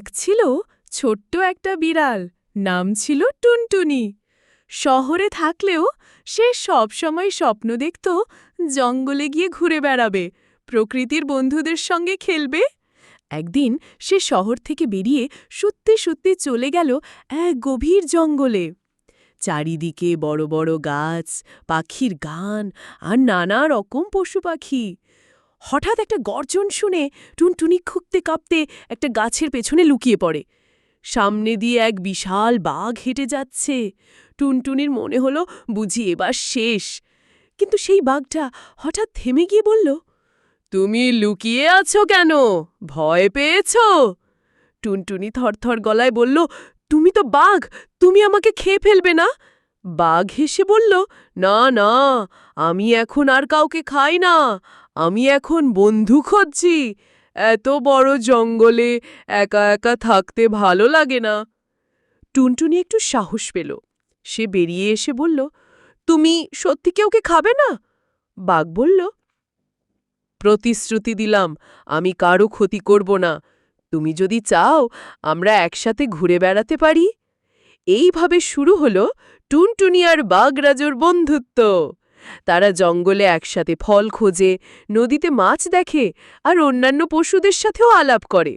এক ছিল ছোট্ট একটা বিড়াল, নাম ছিল টুনটুনি। শহরে থাকলেও সে সবসময় স্বপ্ন দেখত জঙ্গলে গিয়ে ঘুরে বেড়াবে, প্রকৃতির বন্ধুদের সঙ্গে খেলবে। একদিন সে শহর থেকে বেরিয়ে সত্যি সত্যি চলে গেল এক গভীর জঙ্গলে। চারিদিকে বড় বড় গাছ, পাখির গান আর নানা রকম পশু পাখি। হঠাৎ একটা গর্জন শুনে টুনটুনি খুঁকতে কাঁপতে একটা গাছের পেছনে লুকিয়ে পড়ে। সামনে দিয়ে এক বিশাল বাঘ হেঁটে যাচ্ছে। টুনটুনির মনে হলো বুঝি এবার শেষ। কিন্তু সেই বাঘটা হঠাৎ থেমে গিয়ে বলল, তুমি লুকিয়ে আছো কেন? ভয় পেয়েছ? টুনটুনি থরথর গলায় বলল, তুমি তো বাঘ, তুমি আমাকে খেয়ে ফেলবে না? বাঘ হেসে বলল, না না, আমি এখন আর কাউকে খাই না, আমি এখন বন্ধু খুঁজছি। এত বড় জঙ্গলে একা একা থাকতে ভালো লাগে না। টুনটুনি একটু সাহস পেল। সে বেরিয়ে এসে বলল, তুমি সত্যি কেউ ওকে খাবে না? বাঘ বলল, প্রতিশ্রুতি দিলাম, আমি কারও ক্ষতি করব না। তুমি যদি চাও, আমরা একসাথে ঘুরে বেড়াতে পারি। এইভাবে শুরু হল টুনটুনি আর বাঘরাজোর বন্ধুত্ব। তারা জঙ্গলে একসাথে ফল খোঁজে, নদীতে মাছ দেখে আর অন্যান্য পশুদের সাথেও আলাপ করে।